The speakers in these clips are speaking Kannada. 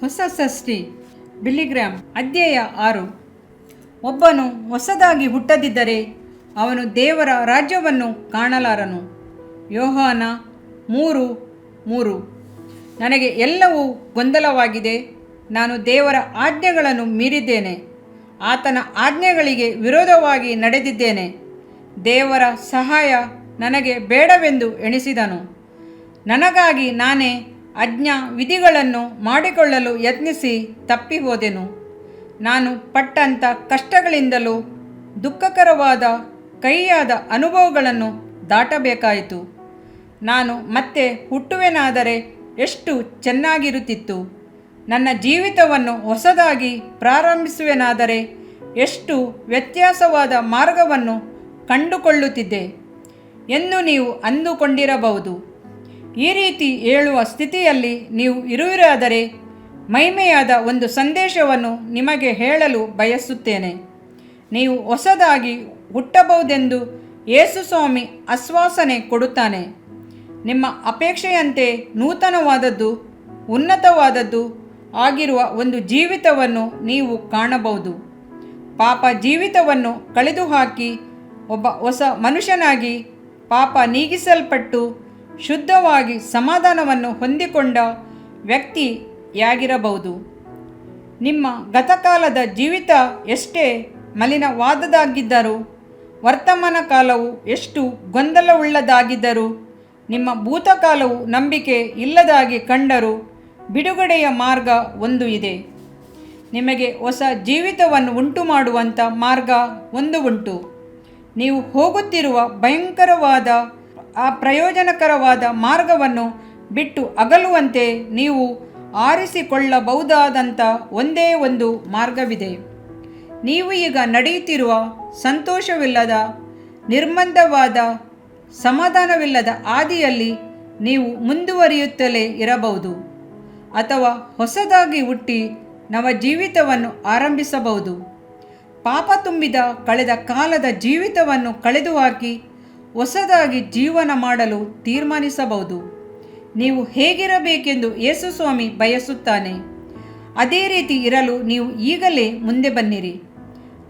ಹೊಸ ಸೃಷ್ಟಿ. ಬಿಲ್ಲಿಗ್ರಾಮ್, ಅಧ್ಯಾಯ ಆರು. ಒಬ್ಬನು ಹೊಸದಾಗಿ ಹುಟ್ಟದಿದ್ದರೆ ಅವನು ದೇವರ ರಾಜ್ಯವನ್ನು ಕಾಣಲಾರನು. ಯೋಹಾನ ಮೂರು ಮೂರು. ನನಗೆ ಎಲ್ಲವೂ ಗೊಂದಲವಾಗಿದೆ. ನಾನು ದೇವರ ಆಜ್ಞೆಗಳನ್ನು ಮೀರಿದ್ದೇನೆ. ಆತನ ಆಜ್ಞೆಗಳಿಗೆ ವಿರೋಧವಾಗಿ ನಡೆದಿದ್ದೇನೆ. ದೇವರ ಸಹಾಯ ನನಗೆ ಬೇಡವೆಂದು ಎಣಿಸಿದನು. ನನಗಾಗಿ ನಾನೇ ಅಜ್ಞಾ ವಿಧಿಗಳನ್ನು ಮಾಡಿಕೊಳ್ಳಲು ಯತ್ನಿಸಿ ತಪ್ಪಿ ಹೋದೆನು. ನಾನು ಪಟ್ಟಂಥ ಕಷ್ಟಗಳಿಂದಲೂ ದುಃಖಕರವಾದ ಕೈಯಾದ ಅನುಭವಗಳನ್ನು ದಾಟಬೇಕಾಯಿತು. ನಾನು ಮತ್ತೆ ಹುಟ್ಟುವೆನಾದರೆ ಎಷ್ಟು ಚೆನ್ನಾಗಿರುತ್ತಿತ್ತು. ನನ್ನ ಜೀವಿತವನ್ನು ಹೊಸದಾಗಿ ಪ್ರಾರಂಭಿಸುವೆನಾದರೆ ಎಷ್ಟು ವ್ಯತ್ಯಾಸವಾದ ಮಾರ್ಗವನ್ನು ಕಂಡುಕೊಳ್ಳುತ್ತಿದ್ದೆ. ಎಂದು ನೀವು ಅಂದುಕೊಂಡಿರಬಹುದು. ಈ ರೀತಿ ಹೇಳುವ ಸ್ಥಿತಿಯಲ್ಲಿ ನೀವು ಇರುವಿರಾದರೆ ಮಹಿಮೆಯಾದ ಒಂದು ಸಂದೇಶವನ್ನು ನಿಮಗೆ ಹೇಳಲು ಬಯಸುತ್ತೇನೆ. ನೀವು ಹೊಸದಾಗಿ ಹುಟ್ಟಬಹುದೆಂದು ಯೇಸುಸ್ವಾಮಿ ಆಶ್ವಾಸನೆ ಕೊಡುತ್ತಾನೆ. ನಿಮ್ಮ ಅಪೇಕ್ಷೆಯಂತೆ ನೂತನವಾದದ್ದು, ಉನ್ನತವಾದದ್ದು ಆಗಿರುವ ಒಂದು ಜೀವಿತವನ್ನು ನೀವು ಕಾಣಬಹುದು. ಪಾಪ ಜೀವಿತವನ್ನು ಕಳೆದುಹಾಕಿ ಒಬ್ಬ ಹೊಸ ಮನುಷ್ಯನಾಗಿ ಪಾಪ ನೀಗಿಸಲ್ಪಟ್ಟು ಶುದ್ಧವಾಗಿ ಸಮಾಧಾನವನ್ನು ಹೊಂದಿಕೊಂಡ ವ್ಯಕ್ತಿಯಾಗಿರಬಹುದು. ನಿಮ್ಮ ಗತಕಾಲದ ಜೀವಿತ ಎಷ್ಟೇ ಮಲಿನವಾದದಾಗಿದ್ದರೂ ವರ್ತಮಾನ ಕಾಲವು ಎಷ್ಟು ಗೊಂದಲವುಳ್ಳದಾಗಿದ್ದರೂ ನಿಮ್ಮ ಭೂತಕಾಲವು ನಂಬಿಕೆ ಇಲ್ಲದಾಗಿ ಕಂಡರೂ ಬಿಡುಗಡೆಯ ಮಾರ್ಗ ಒಂದು ಇದೆ. ನಿಮಗೆ ಹೊಸ ಜೀವಿತವನ್ನು ಉಂಟು ಮಾಡುವಂಥ ಮಾರ್ಗ ಒಂದು ಉಂಟು. ನೀವು ಹೋಗುತ್ತಿರುವ ಭಯಂಕರವಾದ ಆ ಪ್ರಯೋಜನಕರವಾದ ಮಾರ್ಗವನ್ನು ಬಿಟ್ಟು ಅಗಲುವಂತೆ ನೀವು ಆರಿಸಿಕೊಳ್ಳಬಹುದಾದಂಥ ಒಂದೇ ಒಂದು ಮಾರ್ಗವಿದೆ. ನೀವು ಈಗ ನಡೆಯುತ್ತಿರುವ ಸಂತೋಷವಿಲ್ಲದ, ನಿರ್ಬಂಧವಾದ, ಸಮಾಧಾನವಿಲ್ಲದ ಆದಿಯಲ್ಲಿ ನೀವು ಮುಂದುವರಿಯುತ್ತಲೇ ಇರಬಹುದು ಅಥವಾ ಹೊಸದಾಗಿ ಹುಟ್ಟಿ ನಮ್ಮ ಜೀವಿತವನ್ನು ಆರಂಭಿಸಬಹುದು. ಪಾಪ ತುಂಬಿದ, ಕಳೆದ ಕಾಲದ ಜೀವಿತವನ್ನು ಕಳೆದು ಹಾಕಿ ಹೊಸದಾಗಿ ಜೀವನ ಮಾಡಲು ತೀರ್ಮಾನಿಸಬಹುದು. ನೀವು ಹೇಗಿರಬೇಕೆಂದು ಯೇಸುಸ್ವಾಮಿ ಬಯಸುತ್ತಾನೆ. ಅದೇ ರೀತಿ ಇರಲು ನೀವು ಈಗಲೇ ಮುಂದೆ ಬನ್ನಿರಿ.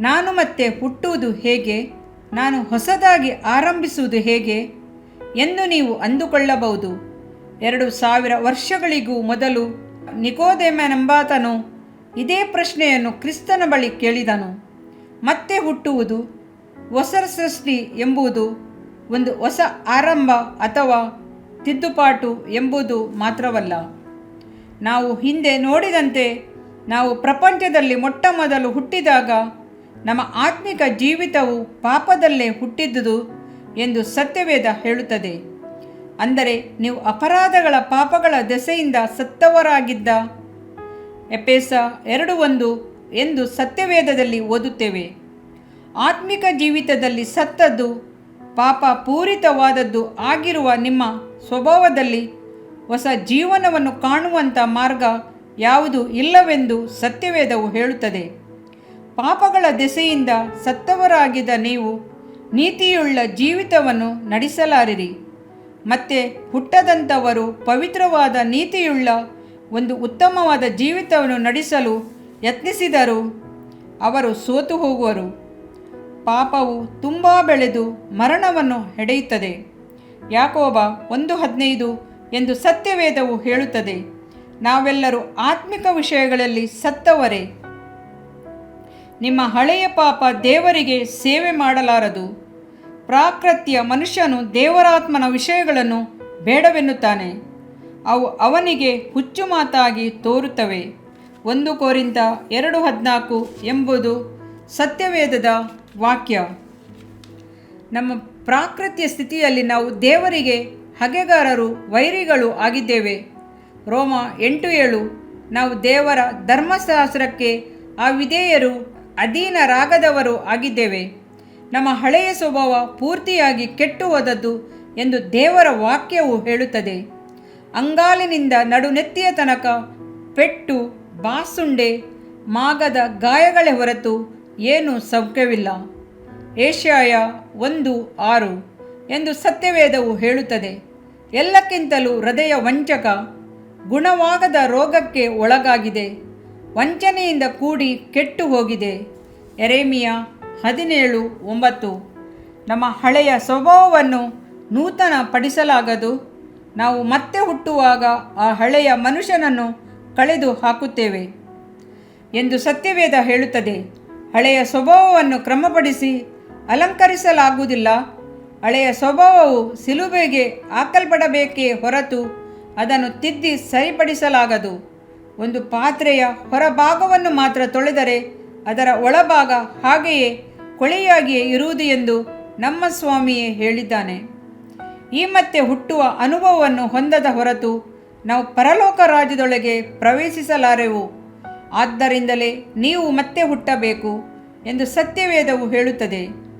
ನಾನು ಮತ್ತೆ ಹುಟ್ಟುವುದು ಹೇಗೆ? ನಾನು ಹೊಸದಾಗಿ ಆರಂಭಿಸುವುದು ಹೇಗೆ? ಎಂದು ನೀವು ಅಂದುಕೊಳ್ಳಬಹುದು. ಎರಡು ಸಾವಿರ ವರ್ಷಗಳಿಗೂ ಮೊದಲು ನಿಕೋದೆಮನೆಂಬಾತನು ಇದೇ ಪ್ರಶ್ನೆಯನ್ನು ಕ್ರಿಸ್ತನ ಬಳಿ ಕೇಳಿದನು. ಮತ್ತೆ ಹುಟ್ಟುವುದು? ಹೊಸ ಸೃಷ್ಟಿ ಎಂಬುದು ಒಂದು ಹೊಸ ಆರಂಭ ಅಥವಾ ತಿದ್ದುಪಾಟು ಎಂಬುದು ಮಾತ್ರವಲ್ಲ. ನಾವು ಹಿಂದೆ ನೋಡಿದಂತೆ ನಾವು ಪ್ರಪಂಚದಲ್ಲಿ ಮೊಟ್ಟ ಮೊದಲು ಹುಟ್ಟಿದಾಗ ನಮ್ಮ ಆತ್ಮಿಕ ಜೀವಿತವು ಪಾಪದಲ್ಲೇ ಹುಟ್ಟಿದ್ದುದು ಎಂದು ಸತ್ಯವೇದ ಹೇಳುತ್ತದೆ. ಅಂದರೆ ನೀವು ಅಪರಾಧಗಳ ಪಾಪಗಳ ದೆಸೆಯಿಂದ ಸತ್ತವರಾಗಿದ್ದ ಎಪೇಸ ಎರಡು ಒಂದು ಎಂದು ಸತ್ಯವೇದದಲ್ಲಿ ಓದುತ್ತೇವೆ. ಆತ್ಮಿಕ ಜೀವಿತದಲ್ಲಿ ಸತ್ತದ್ದು ಪಾಪ ಪೂರಿತವಾದದ್ದು ಆಗಿರುವ ನಿಮ್ಮ ಸ್ವಭಾವದಲ್ಲಿ ಹೊಸ ಜೀವನವನ್ನು ಕಾಣುವಂಥ ಮಾರ್ಗ ಯಾವುದು ಇಲ್ಲವೆಂದು ಸತ್ಯವೇದವು ಹೇಳುತ್ತದೆ. ಪಾಪಗಳ ದೆಸೆಯಿಂದ ಸತ್ತವರಾಗಿದ್ದ ನೀವು ನೀತಿಯುಳ್ಳ ಜೀವಿತವನ್ನು ನಡೆಸಲಾರಿರಿ. ಮತ್ತೆ ಹುಟ್ಟದಂಥವರು ಪವಿತ್ರವಾದ ನೀತಿಯುಳ್ಳ ಒಂದು ಉತ್ತಮವಾದ ಜೀವಿತವನ್ನು ನಡೆಸಲು ಯತ್ನಿಸಿದರು. ಅವರು ಸೋತು ಹೋಗುವರು. ಪಾಪವು ತುಂಬ ಬೆಳೆದು ಮರಣವನ್ನು ಹೆಡೆಯುತ್ತದೆ. ಯಾಕೋಬ ಒಂದು ಹದಿನೈದು ಎಂದು ಸತ್ಯವೇದವು ಹೇಳುತ್ತದೆ. ನಾವೆಲ್ಲರೂ ಆತ್ಮಿಕ ವಿಷಯಗಳಲ್ಲಿ ಸತ್ತವರೇ. ನಿಮ್ಮ ಹಳೆಯ ಪಾಪ ದೇವರಿಗೆ ಸೇವೆ ಮಾಡಲಾರದು. ಪ್ರಾಕೃತ್ಯ ಮನುಷ್ಯನು ದೇವರಾತ್ಮನ ವಿಷಯಗಳನ್ನು ಬೇಡವೆನ್ನುತ್ತಾನೆ. ಅವು ಅವನಿಗೆ ಹುಚ್ಚು ಮಾತಾಗಿ ತೋರುತ್ತವೆ. ಒಂದು ಕೋರಿಂದ ಎರಡು ಹದಿನಾಲ್ಕು ಎಂಬುದು ಸತ್ಯವೇದದ ವಾಕ್ಯ. ನಮ್ಮ ಪ್ರಾಕೃತ್ಯ ಸ್ಥಿತಿಯಲ್ಲಿ ನಾವು ದೇವರಿಗೆ ಹಗೆಗಾರರು, ವೈರಿಗಳು ಆಗಿದ್ದೇವೆ. ರೋಮ ಎಂಟು ಏಳು, ನಾವು ದೇವರ ಧರ್ಮಶಾಸ್ತ್ರಕ್ಕೆ ಆ ವಿಧೇಯರು ಅಧೀನರಾಗದವರು ಆಗಿದ್ದೇವೆ. ನಮ್ಮ ಹಳೆಯ ಸ್ವಭಾವ ಪೂರ್ತಿಯಾಗಿ ಕೆಟ್ಟು ಹೋದದ್ದು ಎಂದು ದೇವರ ವಾಕ್ಯವು ಹೇಳುತ್ತದೆ. ಅಂಗಾಲಿನಿಂದ ನಡುನೆತ್ತಿಯ ತನಕ ಪೆಟ್ಟು, ಬಾಸುಂಡೆ, ಮಾಗದ ಗಾಯಗಳೇ ಹೊರತು ಏನೂ ಸೌಖ್ಯವಿಲ್ಲ. ಏಷ್ಯಾಯ ಒಂದು ಆರು ಎಂದು ಸತ್ಯವೇದವು ಹೇಳುತ್ತದೆ. ಎಲ್ಲಕ್ಕಿಂತಲೂ ಹೃದಯ ವಂಚಕ, ಗುಣವಾಗದ ರೋಗಕ್ಕೆ ಒಳಗಾಗಿದೆ. ವಂಚನೆಯಿಂದ ಕೂಡಿ ಕೆಟ್ಟು ಹೋಗಿದೆ. ಎರೇಮಿಯ ಹದಿನೇಳು ಒಂಬತ್ತು. ನಮ್ಮ ಹಳೆಯ ಸ್ವಭಾವವನ್ನು ನೂತನ ಪಡಿಸಲಾಗದು ನಾವು ಮತ್ತೆ ಹುಟ್ಟುವಾಗ ಆ ಹಳೆಯ ಮನುಷ್ಯನನ್ನು ಕಳೆದು ಹಾಕುತ್ತೇವೆ ಎಂದು ಸತ್ಯವೇದ ಹೇಳುತ್ತದೆ. ಹಳೆಯ ಸ್ವಭಾವವನ್ನು ಕ್ರಮಪಡಿಸಿ ಅಲಂಕರಿಸಲಾಗುವುದಿಲ್ಲ. ಹಳೆಯ ಸ್ವಭಾವವು ಸಿಲುಬೆಗೆ ಹಾಕಲ್ಪಡಬೇಕೇ ಹೊರತು ಅದನ್ನು ತಿದ್ದಿ ಸರಿಪಡಿಸಲಾಗದು. ಒಂದು ಪಾತ್ರೆಯ ಹೊರಭಾಗವನ್ನು ಮಾತ್ರ ತೊಳೆದರೆ ಅದರ ಒಳಭಾಗ ಹಾಗೆಯೇ ಕೊಳೆಯಾಗಿಯೇ ಇರುವುದು ಎಂದು ನಮ್ಮ ಸ್ವಾಮಿಯೇ ಹೇಳಿದ್ದಾನೆ. ಈ ಮತ್ತೆ ಹುಟ್ಟುವ ಅನುಭವವನ್ನು ಹೊಂದದ ಹೊರತು ನಾವು ಪರಲೋಕ ರಾಜ್ಯದೊಳಗೆ ಪ್ರವೇಶಿಸಲಾರೆವು. ಆದ್ದರಿಂದಲೇ ನೀವು ಮತ್ತೆ ಹುಟ್ಟಬೇಕು ಎಂದು ಸತ್ಯವೇದವು ಹೇಳುತ್ತದೆ.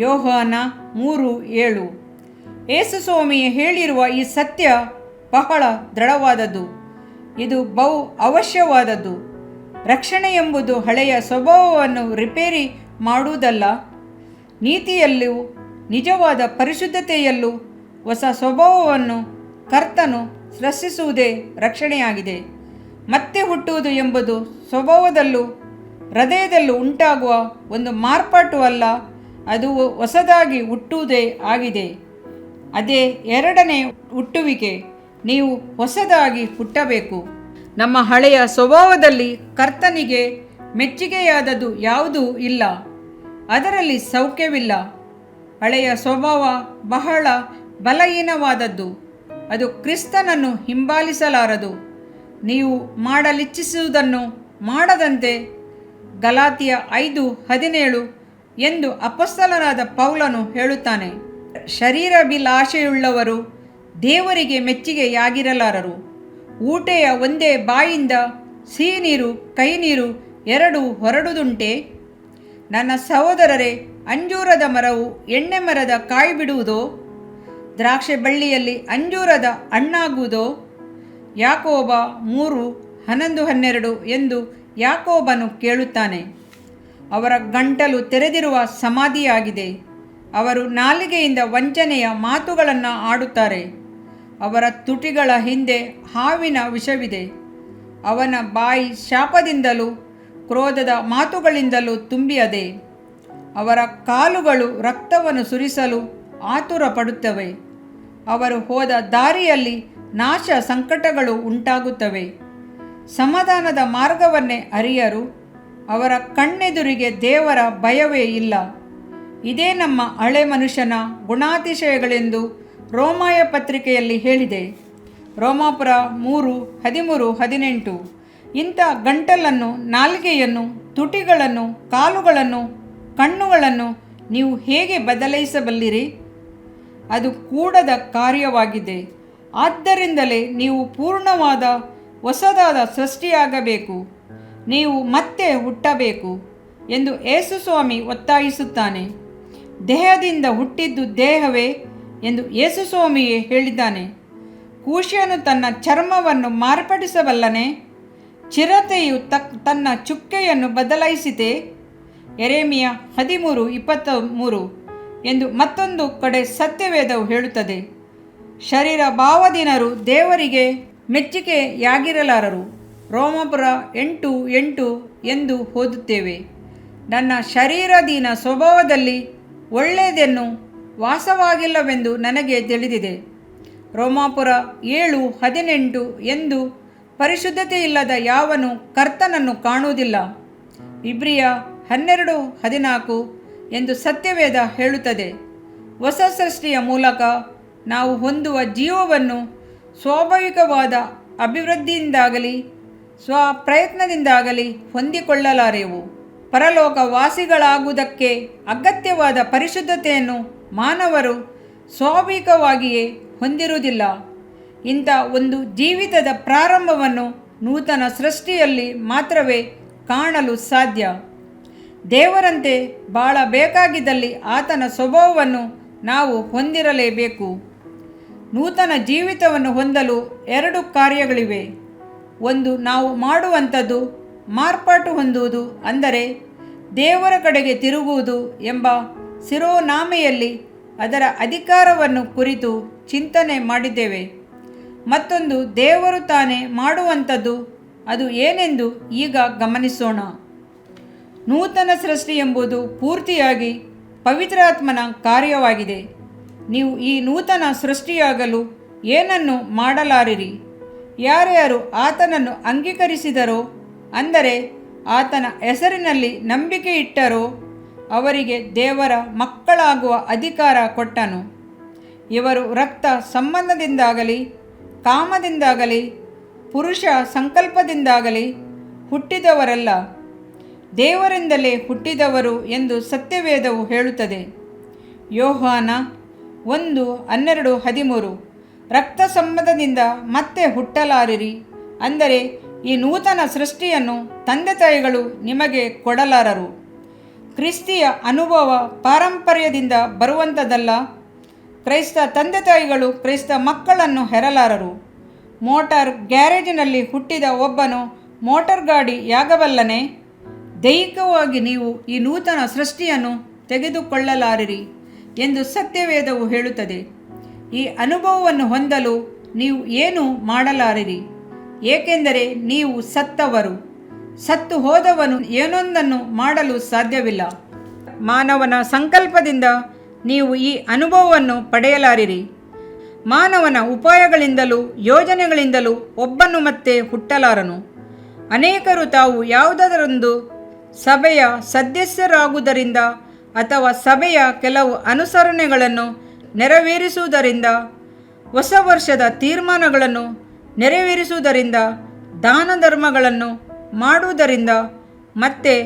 ಯೋಹಾನ ಮೂರು ಏಳು. ಯೇಸುಸ್ವಾಮಿ ಹೇಳಿರುವ ಈ ಸತ್ಯ ಬಹಳ ದೃಢವಾದದ್ದು. ಇದು ಬಹು ಅವಶ್ಯವಾದದ್ದು. ರಕ್ಷಣೆ ಎಂಬುದು ಹಳೆಯ ಸ್ವಭಾವವನ್ನು ರಿಪೇರಿ ಮಾಡುವುದಲ್ಲ. ನೀತಿಯಲ್ಲೂ ನಿಜವಾದ ಪರಿಶುದ್ಧತೆಯಲ್ಲೂ ಹೊಸ ಸ್ವಭಾವವನ್ನು ಕರ್ತನು ಸೃಷ್ಟಿಸುವುದೇ ರಕ್ಷಣೆಯಾಗಿದೆ. ಮತ್ತೆ ಹುಟ್ಟುವುದು ಎಂಬುದು ಸ್ವಭಾವದಲ್ಲೂ ಹೃದಯದಲ್ಲೂ ಉಂಟಾಗುವ ಒಂದು ಮಾರ್ಪಾಟು ಅಲ್ಲ, ಅದು ಹೊಸದಾಗಿ ಹುಟ್ಟುವುದೇ ಆಗಿದೆ. ಅದೇ ಎರಡನೇ ಹುಟ್ಟುವಿಕೆ, ನೀವು ಹೊಸದಾಗಿ ಹುಟ್ಟಬೇಕು. ನಮ್ಮ ಹಳೆಯ ಸ್ವಭಾವದಲ್ಲಿ ಕರ್ತನಿಗೆ ಮೆಚ್ಚುಗೆಯಾದದ್ದು ಯಾವುದೂ ಇಲ್ಲ, ಅದರಲ್ಲಿ ಸೌಖ್ಯವಿಲ್ಲ. ಹಳೆಯ ಸ್ವಭಾವ ಬಹಳ ಬಲಹೀನವಾದದ್ದು, ಅದು ಕ್ರಿಸ್ತನನ್ನು ಹಿಂಬಾಲಿಸಲಾರದು. ನೀವು ಮಾಡಲಿಚ್ಛಿಸುವುದನ್ನು ಮಾಡದಂತೆ ಗಲಾತಿಯ ಐದು ಹದಿನೇಳು ಎಂದು ಅಪಸ್ತಲನಾದ ಪೌಲನು ಹೇಳುತ್ತಾನೆ. ಶರೀರಭಿಲಾಷೆಯುಳ್ಳವರು ದೇವರಿಗೆ ಮೆಚ್ಚುಗೆಯಾಗಿರಲಾರರು. ಊಟೆಯ ಒಂದೇ ಬಾಯಿಂದ ಸಿಹಿ ನೀರು ಕೈ ನೀರು ಎರಡು ಹೊರಡುದುಂಟೆ? ನನ್ನ ಸಹೋದರರೇ, ಅಂಜೂರದ ಮರವು ಎಣ್ಣೆ ಮರದ ಕಾಯಿ ಬಿಡುವುದೋ ದ್ರಾಕ್ಷೆ ಬಳ್ಳಿಯಲ್ಲಿ ಅಂಜೂರದ ಹಣ್ಣಾಗುವುದೋ? ಯಾಕೋಬ ಮೂರು ಹನ್ನೊಂದು ಹನ್ನೆರಡು ಎಂದು ಯಾಕೋಬನು ಕೇಳುತ್ತಾನೆ. ಅವರ ಗಂಟಲು ತೆರೆದಿರುವ ಸಮಾಧಿಯಾಗಿದೆ. ಅವರು ನಾಲಿಗೆಯಿಂದ ವಂಚನೆಯ ಮಾತುಗಳನ್ನು ಆಡುತ್ತಾರೆ. ಅವರ ತುಟಿಗಳ ಹಿಂದೆ ಹಾವಿನ ವಿಷವಿದೆ. ಅವನ ಬಾಯಿ ಶಾಪದಿಂದಲೂ ಕ್ರೋಧದ ಮಾತುಗಳಿಂದಲೂ ತುಂಬಿಯದೆ. ಅವರ ಕಾಲುಗಳು ರಕ್ತವನ್ನು ಸುರಿಸಲು ಆತುರ ಪಡುತ್ತವೆ ಅವರು ಹೋದ ದಾರಿಯಲ್ಲಿ ನಾಶ ಸಂಕಟಗಳು ಉಂಟಾಗುತ್ತವೆ. ಸಮಾಧಾನದ ಮಾರ್ಗವನ್ನೇ ಅರಿಯರು. ಅವರ ಕಣ್ಣೆದುರಿಗೆ ದೇವರ ಭಯವೇ ಇಲ್ಲ. ಇದೇ ನಮ್ಮ ಹಳೆ ಮನುಷ್ಯನ ಗುಣಾತಿಶಯಗಳೆಂದು ರೋಮಾಯ ಪತ್ರಿಕೆಯಲ್ಲಿ ಹೇಳಿದೆ. ರೋಮಾಪುರ ಮೂರು, ಹದಿಮೂರು, ಹದಿನೆಂಟು. ಇಂಥ ಗಂಟಲನ್ನು, ನಾಲ್ಗೆಯನ್ನು, ತುಟಿಗಳನ್ನು, ಕಾಲುಗಳನ್ನು, ಕಣ್ಣುಗಳನ್ನು ನೀವು ಹೇಗೆ ಬದಲಾಯಿಸಬಲ್ಲಿರಿ? ಅದು ಕೂಡದ ಕಾರ್ಯವಾಗಿದೆ. ಆದ್ದರಿಂದಲೇ ನೀವು ಪೂರ್ಣವಾದ, ಹೊಸದಾದ ಸೃಷ್ಟಿಯಾಗಬೇಕು. ನೀವು ಮತ್ತೆ ಹುಟ್ಟಬೇಕು ಎಂದು ಯೇಸುಸ್ವಾಮಿ ಒತ್ತಾಯಿಸುತ್ತಾನೆ. ದೇಹದಿಂದ ಹುಟ್ಟಿದ್ದು ದೇಹವೇ ಎಂದು ಯೇಸುಸ್ವಾಮಿಯೇ ಹೇಳಿದ್ದಾನೆ. ಕೂಶ್ಯನು ತನ್ನ ಚರ್ಮವನ್ನು ಮಾರ್ಪಡಿಸಬಲ್ಲನೆ, ಚಿರತೆಯು ತಕ್, ತನ್ನ ಚುಕ್ಕೆಯನ್ನು ಬದಲಾಯಿಸಿದೆ ಎರೇಮಿಯ ಹದಿಮೂರು ಇಪ್ಪತ್ತ ಮೂರು ಎಂದು ಮತ್ತೊಂದು ಕಡೆ ಸತ್ಯವೇದವು ಹೇಳುತ್ತದೆ. ಶರೀರ ಭಾವದಿನರು ದೇವರಿಗೆ ಮೆಚ್ಚುಗೆಯಾಗಿರಲಾರರು ರೋಮಪುರ ಎಂಟು ಎಂಟು ಎಂದು ಓದುತ್ತೇವೆ. ನನ್ನ ಶರೀರದೀನ ಸ್ವಭಾವದಲ್ಲಿ ಒಳ್ಳೆಯದನ್ನು ವಾಸವಾಗಿಲ್ಲವೆಂದು ನನಗೆ ತಿಳಿದಿದೆ. ರೋಮಾಪುರ ಏಳು ಹದಿನೆಂಟು ಎಂದು ಪರಿಶುದ್ಧತೆಯಿಲ್ಲದ ಯಾವನು ಕರ್ತನನ್ನು ಕಾಣುವುದಿಲ್ಲ. ಇಬ್ರಿಯ ಹನ್ನೆರಡು ಹದಿನಾಲ್ಕು ಎಂದು ಸತ್ಯವೇದ ಹೇಳುತ್ತದೆ. ಹೊಸ ಸೃಷ್ಟಿಯ ಮೂಲಕ ನಾವು ಹೊಂದುವ ಜೀವವನ್ನು ಸ್ವಾಭಾವಿಕವಾದ ಅಭಿವೃದ್ಧಿಯಿಂದಾಗಲಿ ಸ್ವ ಪ್ರಯತ್ನದಿಂದಾಗಲಿ ಹೊಂದಿಕೊಳ್ಳಲಾರೆವು. ಪರಲೋಕ ವಾಸಿಗಳಾಗುವುದಕ್ಕೆ ಅಗತ್ಯವಾದ ಪರಿಶುದ್ಧತೆಯನ್ನು ಮಾನವರು ಸ್ವಾಭಾವಿಕವಾಗಿಯೇ ಹೊಂದಿರುವುದಿಲ್ಲ. ಇಂಥ ಒಂದು ಜೀವಿತದ ಪ್ರಾರಂಭವನ್ನು ನೂತನ ಸೃಷ್ಟಿಯಲ್ಲಿ ಮಾತ್ರವೇ ಕಾಣಲು ಸಾಧ್ಯ. ದೇವರಂತೆ ಬಾಳಬೇಕಾಗಿದ್ದಲ್ಲಿ ಆತನ ಸ್ವಭಾವವನ್ನು ನಾವು ಹೊಂದಿರಲೇಬೇಕು. ನೂತನ ಜೀವಿತವನ್ನು ಹೊಂದಲು ಎರಡು ಕಾರ್ಯಗಳಿವೆ. ಒಂದು, ನಾವು ಮಾಡುವಂಥದ್ದು ಮಾರ್ಪಾಟು ಹೊಂದುವುದು, ಅಂದರೆ ದೇವರ ಕಡೆಗೆ ತಿರುಗುವುದು ಎಂಬ ಶಿರೋನಾಮೆಯಲ್ಲಿ ಅದರ ಅಧಿಕಾರವನ್ನು ಕುರಿತು ಚಿಂತನೆ ಮಾಡಿದ್ದೇವೆ. ಮತ್ತೊಂದು, ದೇವರು ತಾನೇ ಮಾಡುವಂಥದ್ದು, ಅದು ಏನೆಂದು ಈಗ ಗಮನಿಸೋಣ. ನೂತನ ಸೃಷ್ಟಿ ಎಂಬುದು ಪೂರ್ತಿಯಾಗಿ ಪವಿತ್ರಾತ್ಮನ ಕಾರ್ಯವಾಗಿದೆ. ನೀವು ಈ ನೂತನ ಸೃಷ್ಟಿಯಾಗಲು ಏನನ್ನು ಮಾಡಲಾರಿರಿ? ಯಾರ್ಯಾರು ಆತನನ್ನು ಅಂಗೀಕರಿಸಿದರೋ, ಅಂದರೆ ಆತನ ಹೆಸರಿನಲ್ಲಿ ನಂಬಿಕೆ ಇಟ್ಟರೋ ಅವರಿಗೆ ದೇವರ ಮಕ್ಕಳಾಗುವ ಅಧಿಕಾರ ಕೊಟ್ಟನು. ಇವರು ರಕ್ತ ಸಂಬಂಧದಿಂದಾಗಲಿ, ಕಾಮದಿಂದಾಗಲಿ, ಪುರುಷ ಸಂಕಲ್ಪದಿಂದಾಗಲಿ ಹುಟ್ಟಿದವರಲ್ಲ. ದೇವರಿಂದಲೇ ಹುಟ್ಟಿದವರು ಎಂದು ಸತ್ಯವೇದವು ಹೇಳುತ್ತದೆ. ಯೋಹಾನ ಒಂದು, ಹನ್ನೆರಡು, ಹದಿಮೂರು. ರಕ್ತ ಸಂಬಂಧದಿಂದ ಮತ್ತೆ ಹುಟ್ಟಲಾರಿರಿ. ಅಂದರೆ ಈ ನೂತನ ಸೃಷ್ಟಿಯನ್ನು ತಂದೆ ತಾಯಿಗಳು ನಿಮಗೆ ಕೊಡಲಾರರು. ಕ್ರಿಸ್ತಿಯ ಅನುಭವ ಪಾರಂಪರ್ಯದಿಂದ ಬರುವಂಥದ್ದಲ್ಲ. ಕ್ರೈಸ್ತ ತಂದೆ ತಾಯಿಗಳು ಕ್ರೈಸ್ತ ಮಕ್ಕಳನ್ನು ಹೆರಲಾರರು. ಮೋಟಾರ್ ಗ್ಯಾರೇಜಿನಲ್ಲಿ ಹುಟ್ಟಿದ ಒಬ್ಬನು ಮೋಟಾರ್ ಗಾಡಿ ಯಾಗಬಲ್ಲನೆ. ದೈಹಿಕವಾಗಿ ನೀವು ಈ ನೂತನ ಸೃಷ್ಟಿಯನ್ನು ತೆಗೆದುಕೊಳ್ಳಲಾರಿರಿ. ಎಂದು ಸತ್ಯವೇದವು ಹೇಳುತ್ತದೆ. ಈ ಅನುಭವವನ್ನು ಹೊಂದಲು ನೀವು ಏನು ಮಾಡಲಾರಿರಿ? ಏಕೆಂದರೆ ನೀವು ಸತ್ತವರು. ಸತ್ತು ಹೋದವನು ಏನೊಂದನ್ನು ಮಾಡಲು ಸಾಧ್ಯವಿಲ್ಲ. ಮಾನವನ ಸಂಕಲ್ಪದಿಂದ ನೀವು ಈ ಅನುಭವವನ್ನು ಪಡೆಯಲಾರಿರಿ. ಮಾನವನ ಉಪಾಯಗಳಿಂದಲೂ ಯೋಜನೆಗಳಿಂದಲೂ ಒಬ್ಬನು ಮತ್ತೆ ಹುಟ್ಟಲಾರನು. ಅನೇಕರು ತಾವು ಯಾವುದರೊಂದು ಸಭೆಯ ಸದಸ್ಯರಾಗುವುದರಿಂದ ಅಥವಾ ಸಭೆಯ ಕೆಲವು ಅನುಸರಣೆಗಳನ್ನು ನೆರವೇರಿಸುವುದರಿಂದ, ಹೊಸ ವರ್ಷದ ತೀರ್ಮಾನಗಳನ್ನು ನೆರವೇರಿಸುವುದರಿಂದ ದಾನ ಧರ್ಮಗಳನ್ನು ಮಾಡುವುದರಿಂದ ಮತ್ತೆ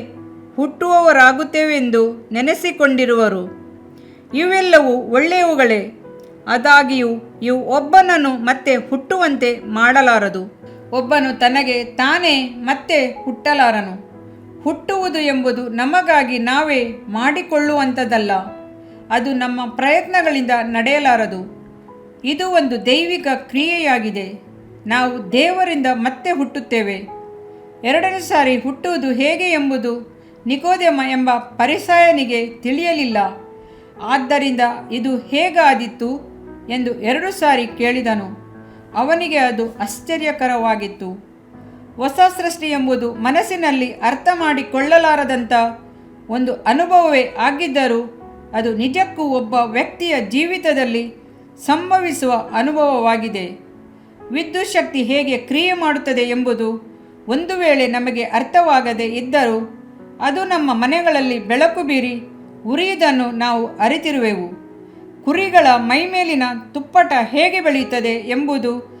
ಹುಟ್ಟುವವರಾಗುತ್ತೇವೆಂದು ನೆನೆಸಿಕೊಂಡಿರುವರು. ಇವೆಲ್ಲವೂ ಒಳ್ಳೆಯವುಗಳೇ. ಆದಾಗಿಯೂ, ಇವು ಒಬ್ಬನನ್ನು ಮತ್ತೆ ಹುಟ್ಟುವಂತೆ ಮಾಡಲಾರದು. ಒಬ್ಬನು ತನಗೆ ತಾನೇ ಮತ್ತೆ ಹುಟ್ಟಲಾರನು. ಹುಟ್ಟುವುದು ಎಂಬುದು ನಮಗಾಗಿ ನಾವೇ ಮಾಡಿಕೊಳ್ಳುವಂಥದ್ದಲ್ಲ. ಅದು ನಮ್ಮ ಪ್ರಯತ್ನಗಳಿಂದ ನಡೆಯಲಾರದು. ಇದು ಒಂದು ದೈವಿಕ ಕ್ರಿಯೆಯಾಗಿದೆ. ನಾವು ದೇವರಿಂದ ಮತ್ತೆ ಹುಟ್ಟುತ್ತೇವೆ. ಎರಡನೇ ಸಾರಿ ಹುಟ್ಟುವುದು ಹೇಗೆ ಎಂಬುದು ನಿಕೋದೆಮ ಎಂಬ ಪರಿಸಾಯನಿಗೆ ತಿಳಿಯಲಿಲ್ಲ. ಆದ್ದರಿಂದ ಇದು ಹೇಗಾದಿತ್ತು ಎಂದು ಎರಡು ಸಾರಿ ಕೇಳಿದನು. ಅವನಿಗೆ ಅದು ಆಶ್ಚರ್ಯಕರವಾಗಿತ್ತು. ಹೊಸ ಸೃಷ್ಟಿ ಎಂಬುದು ಮನಸ್ಸಿನಲ್ಲಿ ಅರ್ಥ ಮಾಡಿಕೊಳ್ಳಲಾರದಂಥ ಒಂದು ಅನುಭವವೇ ಆಗಿದ್ದರೂ ಅದು ನಿಜಕ್ಕೂ ಒಬ್ಬ ವ್ಯಕ್ತಿಯ ಜೀವಿತದಲ್ಲಿ ಸಂಭವಿಸುವ ಅನುಭವವಾಗಿದೆ. ವಿದ್ಯುತ್ ಶಕ್ತಿ ಹೇಗೆ ಕ್ರಿಯೆ ಮಾಡುತ್ತದೆ ಎಂಬುದು ಒಂದು ವೇಳೆ ನಮಗೆ ಅರ್ಥವಾಗದೇ ಇದ್ದರೂ ಅದು ನಮ್ಮ ಮನೆಗಳಲ್ಲಿ ಬೆಳಕು ಬೀರಿ ಉರಿಯುವುದನ್ನು ನಾವು ಅರಿತಿರುವೆವು. ಕುರಿಗಳ ಮೈಮೇಲಿನ ತುಪ್ಪಟ ಹೇಗೆ ಬೆಳೆಯುತ್ತದೆ ಎಂಬುದು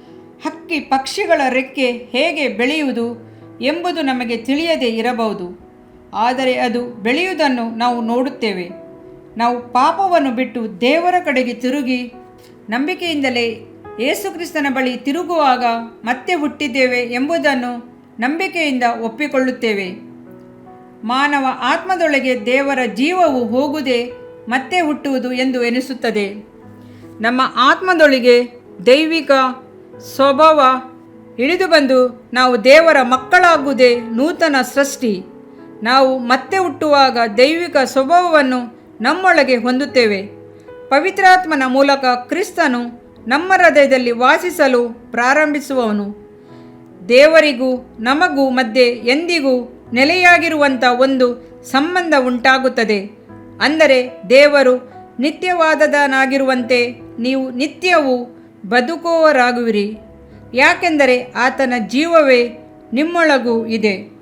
ಹಕ್ಕಿ ಪಕ್ಷಿಗಳ ರೆಕ್ಕೆ ಹೇಗೆ ಬೆಳೆಯುವುದು ಎಂಬುದು ನಮಗೆ ತಿಳಿಯದೇ ಇರಬಹುದು. ಆದರೆ ಅದು ಬೆಳೆಯುವುದನ್ನು ನಾವು ನೋಡುತ್ತೇವೆ. ನಾವು ಪಾಪವನ್ನು ಬಿಟ್ಟು ದೇವರ ಕಡೆಗೆ ತಿರುಗಿ ನಂಬಿಕೆಯಿಂದಲೇ ಯೇಸುಕ್ರಿಸ್ತನ ಬಳಿ ತಿರುಗುವಾಗ ಮತ್ತೆ ಹುಟ್ಟಿದ್ದೇವೆ ಎಂಬುದನ್ನು ನಂಬಿಕೆಯಿಂದ ಒಪ್ಪಿಕೊಳ್ಳುತ್ತೇವೆ. ಮಾನವ ಆತ್ಮದೊಳಗೆ ದೇವರ ಜೀವವು ಹೋಗುವುದೇ ಮತ್ತೆ ಹುಟ್ಟುವುದು ಎಂದು ಎನಿಸುತ್ತದೆ. ನಮ್ಮ ಆತ್ಮದೊಳಗೆ ದೈವಿಕ ಸ್ವಭಾವ ಇಳಿದು ಬಂದು ನಾವು ದೇವರ ಮಕ್ಕಳಾಗುವುದೇ ನೂತನ ಸೃಷ್ಟಿ. ನಾವು ಮತ್ತೆ ಹುಟ್ಟುವಾಗ ದೈವಿಕ ಸ್ವಭಾವವನ್ನು ನಮ್ಮೊಳಗೆ ಹೊಂದುತ್ತೇವೆ. ಪವಿತ್ರಾತ್ಮನ ಮೂಲಕ ಕ್ರಿಸ್ತನು ನಮ್ಮ ಹೃದಯದಲ್ಲಿ ವಾಸಿಸಲು ಪ್ರಾರಂಭಿಸುವವನು. ದೇವರಿಗೂ ನಮಗೂ ಮಧ್ಯೆ ಎಂದಿಗೂ ನೆಲೆಯಾಗಿರುವಂಥ ಒಂದು ಸಂಬಂಧ ಉಂಟಾಗುತ್ತದೆ. ಅಂದರೆ ದೇವರು ನಿತ್ಯವಾದದನಾಗಿರುವಂತೆ ನೀವು ನಿತ್ಯವೂ ಬದುಕುವವರಾಗುವಿರಿ. ಯಾಕೆಂದರೆ ಆತನ ಜೀವವೇ ನಿಮ್ಮೊಳಗೂ ಇದೆ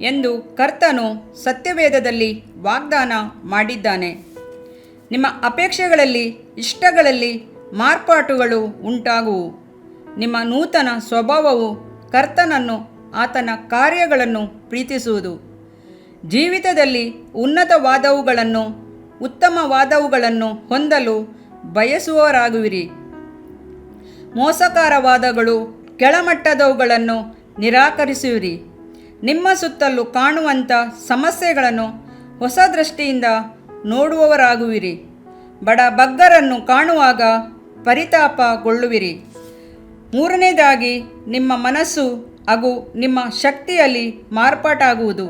ಎಂದು ಕರ್ತನು ಸತ್ಯವೇದದಲ್ಲಿ ವಾಗ್ದಾನ ಮಾಡಿದ್ದಾನೆ. ನಿಮ್ಮ ಅಪೇಕ್ಷೆಗಳಲ್ಲಿ, ಇಷ್ಟಗಳಲ್ಲಿ ಮಾರ್ಪಾಟುಗಳು ಉಂಟಾಗುವು. ನಿಮ್ಮ ನೂತನ ಸ್ವಭಾವವು ಕರ್ತನನ್ನು, ಆತನ ಕಾರ್ಯಗಳನ್ನು ಪ್ರೀತಿಸುವುದು. ಜೀವಿತದಲ್ಲಿ ಉನ್ನತವಾದವುಗಳನ್ನು, ಉತ್ತಮವಾದವುಗಳನ್ನು ಹೊಂದಲು ಬಯಸುವವರಾಗುವಿರಿ. ಮೋಸಕಾರವಾದಗಳು ಕೆಳಮಟ್ಟದವುಗಳನ್ನು ನಿರಾಕರಿಸುವಿರಿ. ನಿಮ್ಮ ಸುತ್ತಲೂ ಕಾಣುವಂಥ ಸಮಸ್ಯೆಗಳನ್ನು ಹೊಸ ದೃಷ್ಟಿಯಿಂದ ನೋಡುವವರಾಗುವಿರಿ. ಬಡ ಬಗ್ಗರನ್ನು ಕಾಣುವಾಗ ಪರಿತಾಪಗೊಳ್ಳುವಿರಿ. ಮೂರನೇದಾಗಿ, ನಿಮ್ಮ ಮನಸ್ಸು ಹಾಗೂ ನಿಮ್ಮ ಶಕ್ತಿಯಲ್ಲಿ ಮಾರ್ಪಾಟಾಗುವುದು.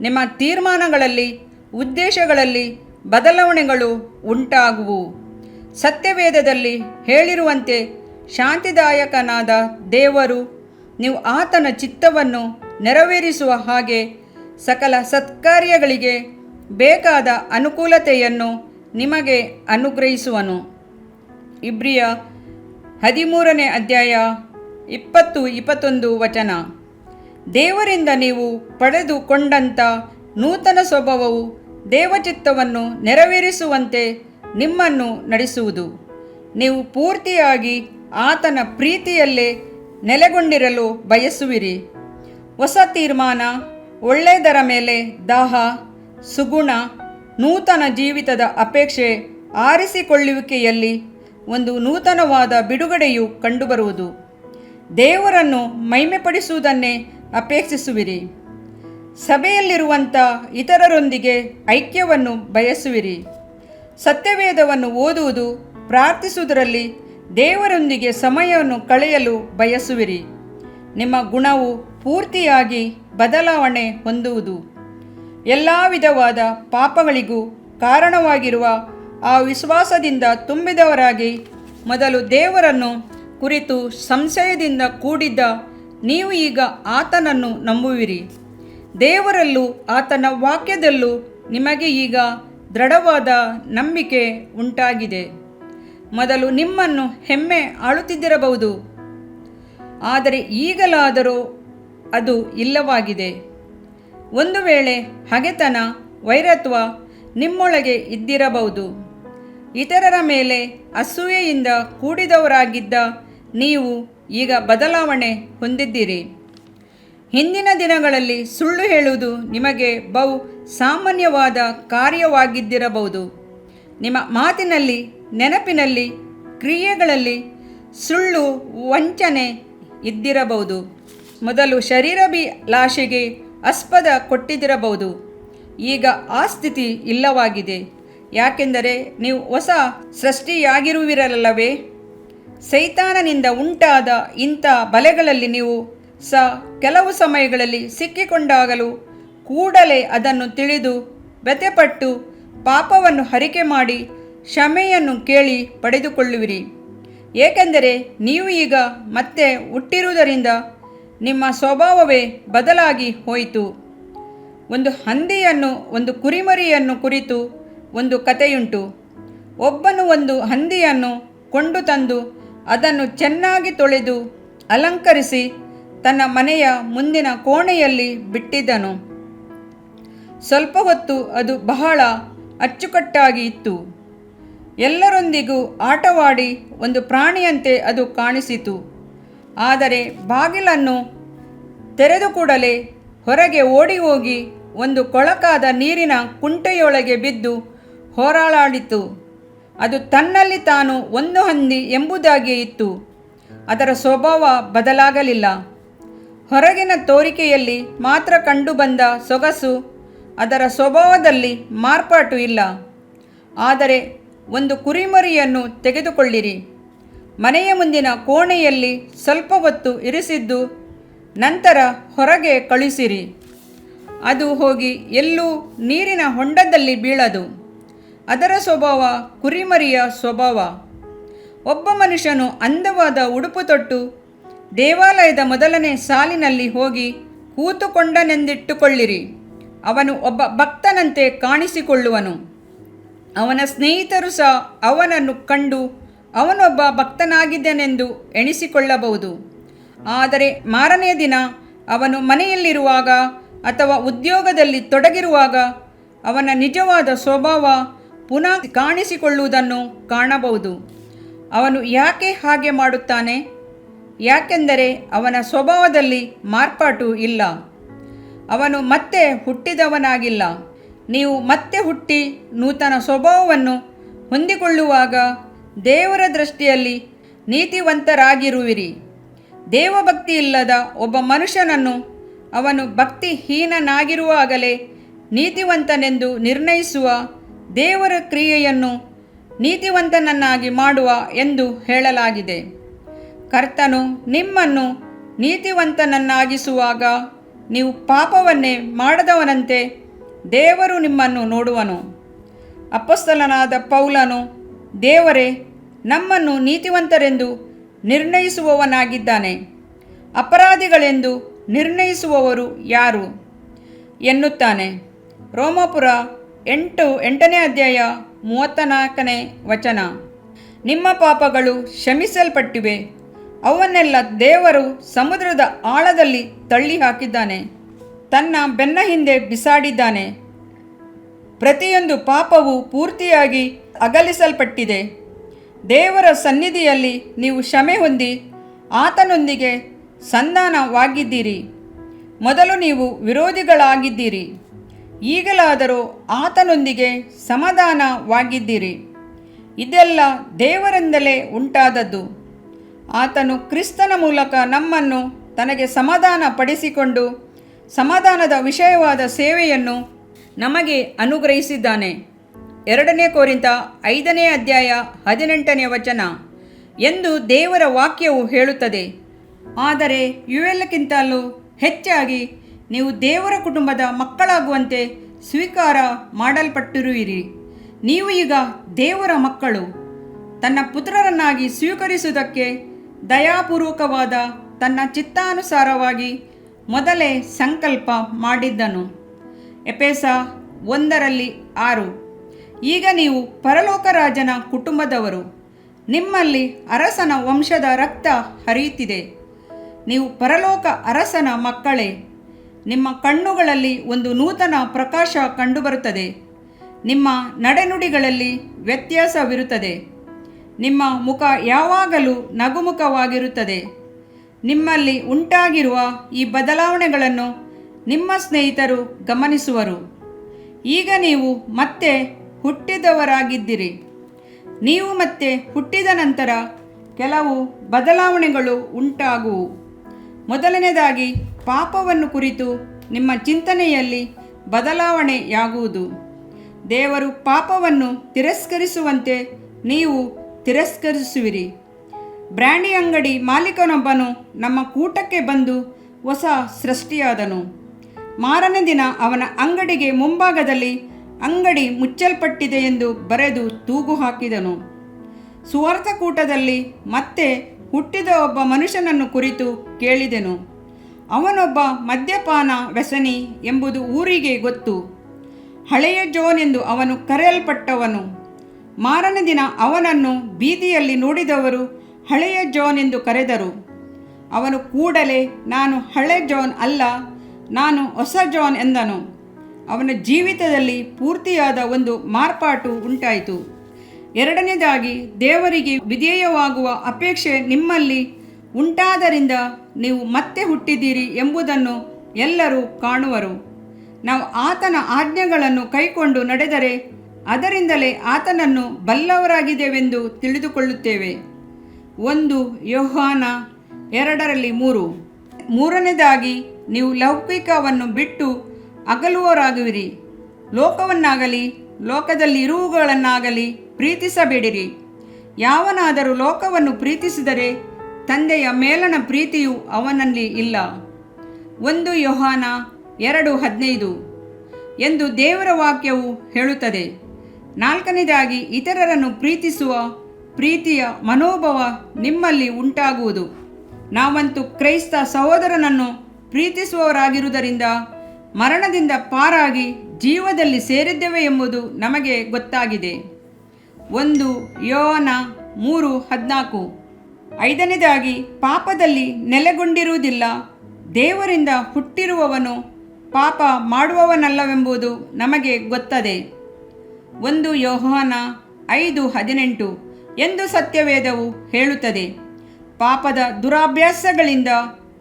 ನಿಮ್ಮ ತೀರ್ಮಾನಗಳಲ್ಲಿ, ಉದ್ದೇಶಗಳಲ್ಲಿ ಬದಲಾವಣೆಗಳು ಉಂಟಾಗುವು. ಸತ್ಯವೇದದಲ್ಲಿ ಹೇಳಿರುವಂತೆ ಶಾಂತಿದಾಯಕನಾದ ದೇವರು ನೀವು ಆತನ ಚಿತ್ತವನ್ನು ನೆರವೇರಿಸುವ ಹಾಗೆ ಸಕಲ ಸತ್ಕಾರ್ಯಗಳಿಗೆ ಬೇಕಾದ ಅನುಕೂಲತೆಯನ್ನು ನಿಮಗೆ ಅನುಗ್ರಹಿಸುವನು. ಇಬ್ರಿಯ ಹದಿಮೂರನೇ ಅಧ್ಯಾಯ ಇಪ್ಪತ್ತು ಇಪ್ಪತ್ತೊಂದು ವಚನ. ದೇವರಿಂದ ನೀವು ಪಡೆದುಕೊಂಡಂಥ ನೂತನ ಸ್ವಭಾವವು ದೇವಚಿತ್ತವನ್ನು ನೆರವೇರಿಸುವಂತೆ ನಿಮ್ಮನ್ನು ನಡೆಸುವುದು. ನೀವು ಪೂರ್ತಿಯಾಗಿ ಆತನ ಪ್ರೀತಿಯಲ್ಲೇ ನೆಲೆಗೊಂಡಿರಲು ಬಯಸುವಿರಿ. ಹೊಸ ತೀರ್ಮಾನ, ಒಳ್ಳೆಯದರ ಮೇಲೆ ದಾಹ, ಸುಗುಣ, ನೂತನ ಜೀವಿತದ ಅಪೇಕ್ಷೆ ಆರಿಸಿಕೊಳ್ಳುವಿಕೆಯಲ್ಲಿ ಒಂದು ನೂತನವಾದ ಬಿಡುಗಡೆಯು ಕಂಡುಬರುವುದು. ದೇವರನ್ನು ಮೈಮೆಪಡಿಸುವುದನ್ನೇ ಅಪೇಕ್ಷಿಸುವಿರಿ. ಸಭೆಯಲ್ಲಿರುವಂಥ ಇತರರೊಂದಿಗೆ ಐಕ್ಯವನ್ನು ಬಯಸುವಿರಿ. ಸತ್ಯವೇದವನ್ನು ಓದುವುದು, ಪ್ರಾರ್ಥಿಸುವುದರಲ್ಲಿ ದೇವರೊಂದಿಗೆ ಸಮಯವನ್ನು ಕಳೆಯಲು ಬಯಸುವಿರಿ. ನಿಮ್ಮ ಗುಣವು ಪೂರ್ತಿಯಾಗಿ ಬದಲಾವಣೆ ಹೊಂದುವುದು. ಎಲ್ಲ ವಿಧವಾದ ಪಾಪಗಳಿಗೂ ಕಾರಣವಾಗಿರುವ ಆ ವಿಶ್ವಾಸದಿಂದ ತುಂಬಿದವರಾಗಿ ಮೊದಲು ದೇವರನ್ನು ಕುರಿತು ಸಂಶಯದಿಂದ ಕೂಡಿದ್ದ ನೀವು ಈಗ ಆತನನ್ನು ನಂಬುವಿರಿ. ದೇವರಲ್ಲೂ ಆತನ ವಾಕ್ಯದಲ್ಲೂ ನಿಮಗೆ ಈಗ ದೃಢವಾದ ನಂಬಿಕೆ ಉಂಟಾಗಿದೆ. ಮೊದಲು ನಿಮ್ಮನ್ನು ಹೆಮ್ಮೆ ಆಳುತ್ತಿದ್ದಿರಬಹುದು. ಆದರೆ ಈಗಲಾದರೂ ಅದು ಇಲ್ಲವಾಗಿದೆ. ಒಂದು ವೇಳೆ ಹಗೆತನ, ವೈರತ್ವ ನಿಮ್ಮೊಳಗೆ ಇದ್ದಿರಬಹುದು. ಇತರರ ಮೇಲೆ ಅಸೂಯೆಯಿಂದ ಕೂಡಿದವರಾಗಿದ್ದ ನೀವು ಈಗ ಬದಲಾವಣೆ ಹೊಂದಿದ್ದೀರಿ. ಹಿಂದಿನ ದಿನಗಳಲ್ಲಿ ಸುಳ್ಳು ಹೇಳುವುದು ನಿಮಗೆ ಬಹು ಸಾಮಾನ್ಯವಾದ ಕಾರ್ಯವಾಗಿದ್ದಿರಬಹುದು. ನಿಮ್ಮ ಮಾತಿನಲ್ಲಿ, ನೆನಪಿನಲ್ಲಿ, ಕ್ರಿಯೆಗಳಲ್ಲಿ ಸುಳ್ಳು, ವಂಚನೆ ಇದ್ದಿರಬಹುದು. ಮೊದಲು ಶರೀರಭಿಲಾಷೆಗೆ ಆಸ್ಪದ ಕೊಟ್ಟಿದ್ದಿರಬಹುದು. ಈಗ ಆ ಸ್ಥಿತಿ ಇಲ್ಲವಾಗಿದೆ. ಯಾಕೆಂದರೆ ನೀವು ಹೊಸ ಸೃಷ್ಟಿಯಾಗಿರುವಿರಲ್ಲವೇ? ಸೈತಾನನಿಂದ ಉಂಟಾದ ಇಂಥ ಬಲೆಗಳಲ್ಲಿ ನೀವು ಸ ಕೆಲವು ಸಮಯಗಳಲ್ಲಿ ಸಿಕ್ಕಿಕೊಂಡಾಗಲೂ ಕೂಡಲೇ ಅದನ್ನು ತಿಳಿದು ವ್ಯಥೆಪಟ್ಟು ಪಾಪವನ್ನು ಹರಿಕೆ ಮಾಡಿ ಕ್ಷಮೆಯನ್ನು ಕೇಳಿ ಪಡೆದುಕೊಳ್ಳುವಿರಿ. ಏಕೆಂದರೆ ನೀವು ಈಗ ಮತ್ತೆ ಹುಟ್ಟಿರುವುದರಿಂದ ನಿಮ್ಮ ಸ್ವಭಾವವೇ ಬದಲಾಗಿ ಹೋಯಿತು. ಒಂದು ಹಂದಿಯನ್ನು, ಒಂದು ಕುರಿಮರಿಯನ್ನು ಕುರಿತು ಒಂದು ಕಥೆಯುಂಟು. ಒಬ್ಬನು ಒಂದು ಹಂದಿಯನ್ನು ಕೊಂಡು ತಂದು ಅದನ್ನು ಚೆನ್ನಾಗಿ ತೊಳೆದು ಅಲಂಕರಿಸಿ ತನ್ನ ಮನೆಯ ಮುಂದಿನ ಕೋಣೆಯಲ್ಲಿ ಬಿಟ್ಟಿದ್ದನು. ಸ್ವಲ್ಪ ಹೊತ್ತು ಅದು ಬಹಳ ಅಚ್ಚುಕಟ್ಟಾಗಿ ಇತ್ತು. ಎಲ್ಲರೊಂದಿಗೂ ಆಟವಾಡಿ ಒಂದು ಪ್ರಾಣಿಯಂತೆ ಅದು ಕಾಣಿಸಿತು. ಆದರೆ ಬಾಗಿಲನ್ನು ತೆರೆದು ಕೂಡಲೇ ಹೊರಗೆ ಓಡಿ ಹೋಗಿ ಒಂದು ಕೊಳಕಾದ ನೀರಿನ ಕುಂಟೆಯೊಳಗೆ ಬಿದ್ದು ಹೋರಾಳಾಡಿತು ಅದು ತನ್ನಲ್ಲಿ ತಾನು ಒಂದು ಹಂದಿ ಎಂಬುದಾಗಿಯೇ ಇತ್ತು. ಅದರ ಸ್ವಭಾವ ಬದಲಾಗಲಿಲ್ಲ. ಹೊರಗಿನ ತೋರಿಕೆಯಲ್ಲಿ ಮಾತ್ರ ಕಂಡುಬಂದ ಸೊಗಸು ಅದರ ಸ್ವಭಾವದಲ್ಲಿ ಮಾರ್ಪಾಟು ಇಲ್ಲ. ಆದರೆ ಒಂದು ಕುರಿಮರಿಯನ್ನು ತೆಗೆದುಕೊಳ್ಳಿರಿ. ಮನೆಯ ಮುಂದಿನ ಕೋಣೆಯಲ್ಲಿ ಸ್ವಲ್ಪ ಹೊತ್ತು ಇರಿಸಿದ್ದು ನಂತರ ಹೊರಗೆ ಕಳಿಸಿರಿ ಅದು ಹೋಗಿ ಎಲ್ಲೂ ನೀರಿನ ಹೊಂಡದಲ್ಲಿ ಬೀಳದು. ಅದರ ಸ್ವಭಾವ ಕುರಿಮರಿಯ ಸ್ವಭಾವ. ಒಬ್ಬ ಮನುಷ್ಯನು ಅಂದವಾದ ಉಡುಪು ತೊಟ್ಟು ದೇವಾಲಯದ ಮೊದಲನೇ ಸಾಲಿನಲ್ಲಿ ಹೋಗಿ ಕೂತುಕೊಂಡನೆಂದಿಟ್ಟುಕೊಳ್ಳಿರಿ. ಅವನು ಒಬ್ಬ ಭಕ್ತನಂತೆ ಕಾಣಿಸಿಕೊಳ್ಳುವನು. ಅವನ ಸ್ನೇಹಿತರು ಸಹ ಅವನನ್ನು ಕಂಡು ಅವನೊಬ್ಬ ಭಕ್ತನಾಗಿದ್ದನೆಂದು ಎಣಿಸಿಕೊಳ್ಳಬಹುದು. ಆದರೆ ಮಾರನೆಯ ದಿನ ಅವನು ಮನೆಯಲ್ಲಿರುವಾಗ ಅಥವಾ ಉದ್ಯೋಗದಲ್ಲಿ ತೊಡಗಿರುವಾಗ ಅವನ ನಿಜವಾದ ಸ್ವಭಾವ ಪುನಃ ಕಾಣಿಸಿಕೊಳ್ಳುವುದನ್ನು ಕಾಣಬಹುದು. ಅವನು ಯಾಕೆ ಹಾಗೆ ಮಾಡುತ್ತಾನೆ? ಯಾಕೆಂದರೆ ಅವನ ಸ್ವಭಾವದಲ್ಲಿ ಮಾರ್ಪಾಟು ಇಲ್ಲ. ಅವನು ಮತ್ತೆ ಹುಟ್ಟಿದವನಾಗಿಲ್ಲ. ನೀವು ಮತ್ತೆ ಹುಟ್ಟಿ ನೂತನ ಸ್ವಭಾವವನ್ನು ಹೊಂದಿಕೊಳ್ಳುವಾಗ ದೇವರ ದೃಷ್ಟಿಯಲ್ಲಿ ನೀತಿವಂತರಾಗಿರುವಿರಿ. ದೇವಭಕ್ತಿ ಇಲ್ಲದ ಒಬ್ಬ ಮನುಷ್ಯನನ್ನು ಅವನು ಭಕ್ತಿಹೀನನಾಗಿರುವಾಗಲೇ ನೀತಿವಂತನೆಂದು ನಿರ್ಣಯಿಸುವ ದೇವರ ಕ್ರಿಯೆಯನ್ನು ನೀತಿವಂತನನ್ನಾಗಿ ಮಾಡುವ ಎಂದು ಹೇಳಲಾಗಿದೆ. ಕರ್ತನು ನಿಮ್ಮನ್ನು ನೀತಿವಂತನನ್ನಾಗಿಸುವಾಗ ನೀವು ಪಾಪವನ್ನೇ ಮಾಡದವನಂತೆ ದೇವರು ನಿಮ್ಮನ್ನು ನೋಡುವನು. ಅಪಸ್ತಲನಾದ ಪೌಲನು, ದೇವರೇ, ನಮ್ಮನ್ನು ನೀತಿವಂತರೆಂದು ನಿರ್ಣಯಿಸುವವನಾಗಿದ್ದಾನೆ. ಅಪರಾಧಿಗಳೆಂದು ನಿರ್ಣಯಿಸುವವರು ಯಾರು? ಎನ್ನುತ್ತಾನೆ. ರೋಮಾಪುರ ಎಂಟು ಎಂಟನೇ ಅಧ್ಯಾಯ ಮೂವತ್ತ ನಾಲ್ಕನೇ ವಚನ. ನಿಮ್ಮ ಪಾಪಗಳು ಕ್ಷಮಿಸಲ್ಪಟ್ಟಿವೆ. ಅವನ್ನೆಲ್ಲ ದೇವರು ಸಮುದ್ರದ ಆಳದಲ್ಲಿ ತಳ್ಳಿ ಹಾಕಿದ್ದಾನೆ ತನ್ನ ಬೆನ್ನ ಹಿಂದೆ ಬಿಸಾಡಿದ್ದಾನೆ. ಪ್ರತಿಯೊಂದು ಪಾಪವು ಪೂರ್ತಿಯಾಗಿ ಅಗಲಿಸಲ್ಪಟ್ಟಿದೆ. ದೇವರ ಸನ್ನಿಧಿಯಲ್ಲಿ ನೀವು ಕ್ಷಮೆ ಹೊಂದಿ ಆತನೊಂದಿಗೆ ಸಂಧಾನವಾಗಿದ್ದೀರಿ. ಮೊದಲು ನೀವು ವಿರೋಧಿಗಳಾಗಿದ್ದೀರಿ. ಈಗಲಾದರೂ ಆತನೊಂದಿಗೆ ಸಮಾಧಾನವಾಗಿದ್ದೀರಿ. ಇದೆಲ್ಲ ದೇವರಿಂದಲೇ ಉಂಟಾದದ್ದು. ಆತನು ಕ್ರಿಸ್ತನ ಮೂಲಕ ನಮ್ಮನ್ನು ತನಗೆ ಸಮಾಧಾನ ಪಡಿಸಿಕೊಂಡು ಸಮಾಧಾನದ ವಿಷಯವಾದ ಸೇವೆಯನ್ನು ನಮಗೆ ಅನುಗ್ರಹಿಸಿದ್ದಾನೆ. ಎರಡನೇ ಕೋರಿಂತ ಐದನೇ ಅಧ್ಯಾಯ ಹದಿನೆಂಟನೇ ವಚನ. ಎಂದು ದೇವರ ವಾಕ್ಯವು ಹೇಳುತ್ತದೆ. ಆದರೆ ಇವೆಲ್ಲಕ್ಕಿಂತಲೂ ಹೆಚ್ಚಾಗಿ ನೀವು ದೇವರ ಕುಟುಂಬದ ಮಕ್ಕಳಾಗುವಂತೆ ಸ್ವೀಕಾರ ಮಾಡಲ್ಪಟ್ಟಿರುವಿರಿ. ನೀವು ಈಗ ದೇವರ ಮಕ್ಕಳು. ತನ್ನ ಪುತ್ರರನ್ನಾಗಿ ಸ್ವೀಕರಿಸುವುದಕ್ಕೆ ದಯಾಪೂರ್ವಕವಾದ ತನ್ನ ಚಿತ್ತಾನುಸಾರವಾಗಿ ಮೊದಲೇ ಸಂಕಲ್ಪ ಮಾಡಿದ್ದನು. ಎಪೇಸ ಒಂದರಲ್ಲಿ ಆರು. ಈಗ ನೀವು ಪರಲೋಕ ರಾಜನ ಕುಟುಂಬದವರು. ನಿಮ್ಮಲ್ಲಿ ಅರಸನ ವಂಶದ ರಕ್ತ ಹರಿಯುತ್ತಿದೆ. ನೀವು ಪರಲೋಕ ಅರಸನ ಮಕ್ಕಳೇ. ನಿಮ್ಮ ಕಣ್ಣುಗಳಲ್ಲಿ ಒಂದು ನೂತನ ಪ್ರಕಾಶ ಕಂಡುಬರುತ್ತದೆ. ನಿಮ್ಮ ನಡೆನುಡಿಗಳಲ್ಲಿ ವ್ಯತ್ಯಾಸವಿರುತ್ತದೆ. ನಿಮ್ಮ ಮುಖ ಯಾವಾಗಲೂ ನಗುಮುಖವಾಗಿರುತ್ತದೆ. ನಿಮ್ಮಲ್ಲಿ ಉಂಟಾಗಿರುವ ಈ ಬದಲಾವಣೆಗಳನ್ನು ನಿಮ್ಮ ಸ್ನೇಹಿತರು ಗಮನಿಸುವರು. ಈಗ ನೀವು ಮತ್ತೆ ಹುಟ್ಟಿದವರಾಗಿದ್ದೀರಿ. ನೀವು ಮತ್ತೆ ಹುಟ್ಟಿದ ನಂತರ ಕೆಲವು ಬದಲಾವಣೆಗಳು ಉಂಟಾಗುವು. ಮೊದಲನೇದಾಗಿ ಪಾಪವನ್ನು ಕುರಿತು ನಿಮ್ಮ ಚಿಂತನೆಯಲ್ಲಿ ಬದಲಾವಣೆಯಾಗುವುದು. ದೇವರು ಪಾಪವನ್ನು ತಿರಸ್ಕರಿಸುವಂತೆ ನೀವು ತಿರಸ್ಕರಿಸುವಿರಿ. ಬ್ರ್ಯಾಂಡಿ ಅಂಗಡಿ ಮಾಲೀಕನೊಬ್ಬನು ನಮ್ಮ ಕೂಟಕ್ಕೆ ಬಂದು ಹೊಸ ಸೃಷ್ಟಿಯಾದನು. ಮಾರನೇ ದಿನ ಅವನ ಅಂಗಡಿಗೆ ಮುಂಭಾಗದಲ್ಲಿ ಅಂಗಡಿ ಮುಚ್ಚಲ್ಪಟ್ಟಿದೆ ಎಂದು ಬರೆದು ತೂಗು ಹಾಕಿದನು. ಸುವಾರ್ಥ ಕೂಟದಲ್ಲಿ ಮತ್ತೆ ಹುಟ್ಟಿದ ಒಬ್ಬ ಮನುಷ್ಯನನ್ನು ಕುರಿತು ಕೇಳಿದೆನು. ಅವನೊಬ್ಬ ಮದ್ಯಪಾನ ವ್ಯಸನಿ ಎಂಬುದು ಊರಿಗೆ ಗೊತ್ತು. ಹಳೆಯ ಜೋನ್ ಎಂದು ಅವನು ಕರೆಯಲ್ಪಟ್ಟವನು. ಮಾರನೇ ದಿನ ಅವನನ್ನು ಬೀದಿಯಲ್ಲಿ ನೋಡಿದವರು ಹಳೆಯ ಜೋನ್ ಎಂದು ಕರೆದರು. ಅವನು ಕೂಡಲೇ, ನಾನು ಹಳೆ ಜೋನ್ ಅಲ್ಲ, ನಾನು ಹೊಸ ಜೋನ್ ಎಂದನು. ಅವನ ಜೀವಿತದಲ್ಲಿ ಪೂರ್ತಿಯಾದ ಒಂದು ಮಾರ್ಪಾಟು ಉಂಟಾಯಿತು. ಎರಡನೇದಾಗಿ, ದೇವರಿಗೆ ವಿಧೇಯವಾಗುವ ಅಪೇಕ್ಷೆ ನಿಮ್ಮಲ್ಲಿ ಉಂಟಾದರಿಂದ ನೀವು ಮತ್ತೆ ಹುಟ್ಟಿದ್ದೀರಿ ಎಂಬುದನ್ನು ಎಲ್ಲರೂ ಕಾಣುವರು. ನಾವು ಆತನ ಆಜ್ಞೆಗಳನ್ನು ಕೈಕೊಂಡು ನಡೆದರೆ ಅದರಿಂದಲೇ ಆತನನ್ನು ಬಲ್ಲವರಾಗಿದ್ದೇವೆಂದು ತಿಳಿದುಕೊಳ್ಳುತ್ತೇವೆ. ಒಂದು ಯೋಹಾನ ಎರಡರಲ್ಲಿ ಮೂರು. ಮೂರನೇದಾಗಿ, ನೀವು ಲೌಕಿಕವನ್ನು ಬಿಟ್ಟು ಅಗಲುವರಾಗುವಿರಿ ಲೋಕವನ್ನಾಗಲಿ, ಲೋಕದಲ್ಲಿ ಇರುವುಗಳನ್ನಾಗಲಿ ಪ್ರೀತಿಸಬೇಡಿರಿ. ಯಾವನಾದರೂ ಲೋಕವನ್ನು ಪ್ರೀತಿಸಿದರೆ ತಂದೆಯ ಮೇಲನ ಪ್ರೀತಿಯು ಅವನಲ್ಲಿ ಇಲ್ಲ. ಒಂದು ಯೋಹಾನ ಎರಡು ಹದಿನೈದು. ಎಂದು ದೇವರ ವಾಕ್ಯವು ಹೇಳುತ್ತದೆ. ನಾಲ್ಕನೇದಾಗಿ, ಇತರರನ್ನು ಪ್ರೀತಿಸುವ ಪ್ರೀತಿಯ ಮನೋಭಾವ ನಿಮ್ಮಲ್ಲಿ ಉಂಟಾಗುವುದು. ನಾವಂತೂ ಕ್ರೈಸ್ತ ಸಹೋದರನನ್ನು ಪ್ರೀತಿಸುವವರಾಗಿರುವುದರಿಂದ ಮರಣದಿಂದ ಪಾರಾಗಿ ಜೀವದಲ್ಲಿ ಸೇರಿದ್ದೇವೆ ಎಂಬುದು ನಮಗೆ ಗೊತ್ತಾಗಿದೆ. ಒಂದು ಯೋನ ಮೂರು ಹದಿನಾಲ್ಕು. ಐದನೇದಾಗಿ, ಪಾಪದಲ್ಲಿ ನೆಲೆಗೊಂಡಿರುವುದಿಲ್ಲ. ದೇವರಿಂದ ಹುಟ್ಟಿರುವವನು ಪಾಪ ಮಾಡುವವನಲ್ಲವೆಂಬುದು ನಮಗೆ ಗೊತ್ತದೆ. ಒಂದು ಯೋಹಾನ ಐದು ಹದಿನೆಂಟು ಎಂದು ಸತ್ಯವೇದವು ಹೇಳುತ್ತದೆ. ಪಾಪದ ದುರಾಭ್ಯಾಸಗಳಿಂದ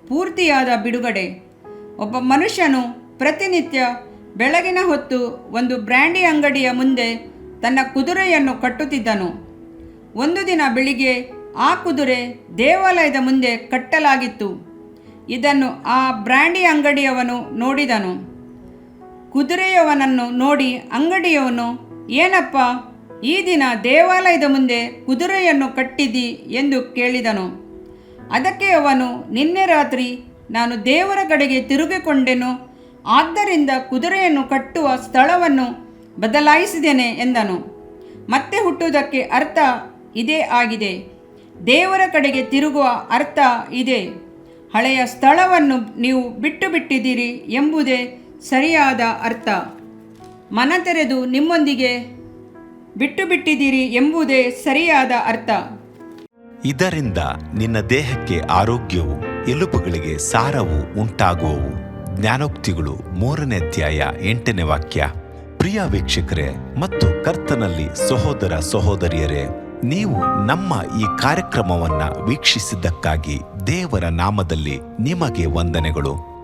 ಪೂರ್ತಿಯಾದ ಬಿಡುಗಡೆ. ಒಬ್ಬ ಮನುಷ್ಯನು ಪ್ರತಿನಿತ್ಯ ಬೆಳಗಿನ ಹೊತ್ತು ಒಂದು ಬ್ರ್ಯಾಂಡಿ ಅಂಗಡಿಯ ಮುಂದೆ ತನ್ನ ಕುದುರೆಯನ್ನು ಕಟ್ಟುತ್ತಿದ್ದನು. ಒಂದು ದಿನ ಬೆಳಿಗ್ಗೆ ಆ ಕುದುರೆ ದೇವಾಲಯದ ಮುಂದೆ ಕಟ್ಟಲಾಗಿತ್ತು. ಇದನ್ನು ಆ ಬ್ರ್ಯಾಂಡಿ ಅಂಗಡಿಯವನು ನೋಡಿದನು. ಕುದುರೆಯವನನ್ನು ನೋಡಿ ಅಂಗಡಿಯವನು ಏನಪ್ಪ? ಈ ದಿನ ದೇವಾಲಯದ ಮುಂದೆ ಕುದುರೆಯನ್ನು ಕಟ್ಟಿದಿ ಎಂದು ಕೇಳಿದನು. ಅದಕ್ಕೆ ಅವನು, ನಿನ್ನೆ ರಾತ್ರಿ ನಾನು ದೇವರ ಕಡೆಗೆ ತಿರುಗಿಕೊಂಡೆನು, ಆದ್ದರಿಂದ ಕುದುರೆಯನ್ನು ಕಟ್ಟುವ ಸ್ಥಳವನ್ನು ಬದಲಾಯಿಸಿದ್ದೇನೆ ಎಂದನು. ಮತ್ತೆ ಹುಟ್ಟುವುದಕ್ಕೆ ಅರ್ಥ ಇದೇ ಆಗಿದೆ. ದೇವರ ಕಡೆಗೆ ತಿರುಗುವ ಅರ್ಥ ಇದೆ. ಹಳೆಯ ಸ್ಥಳವನ್ನು ನೀವು ಬಿಟ್ಟು ಬಿಟ್ಟಿದ್ದೀರಿ ಎಂಬುದೇ ಸರಿಯಾದ ಅರ್ಥ. ಮನ ತೆರೆದು ನಿಮ್ಮೊಂದಿಗೆ ಬಿಟ್ಟು ಬಿಟ್ಟಿದ್ದೀರಿ ಎಂಬುದೇ ಸರಿಯಾದ ಅರ್ಥ. ಇದರಿಂದ ನಿನ್ನ ದೇಹಕ್ಕೆ ಆರೋಗ್ಯವು, ಎಲುಬುಗಳಿಗೆ ಸಾರವು ಉಂಟಾಗುವವು. ಜ್ಞಾನೋಕ್ತಿಗಳು ಮೂರನೇ ಅಧ್ಯಾಯ ಎಂಟನೇ ವಾಕ್ಯ. ಪ್ರಿಯ ವೀಕ್ಷಕರೇ, ಮತ್ತು ಕರ್ತನಲ್ಲಿ ಸಹೋದರ ಸಹೋದರಿಯರೇ, ನೀವು ನಮ್ಮ ಈ ಕಾರ್ಯಕ್ರಮವನ್ನು ವೀಕ್ಷಿಸಿದ್ದಕ್ಕಾಗಿ ದೇವರ ನಾಮದಲ್ಲಿ ನಿಮಗೆ ವಂದನೆಗಳು.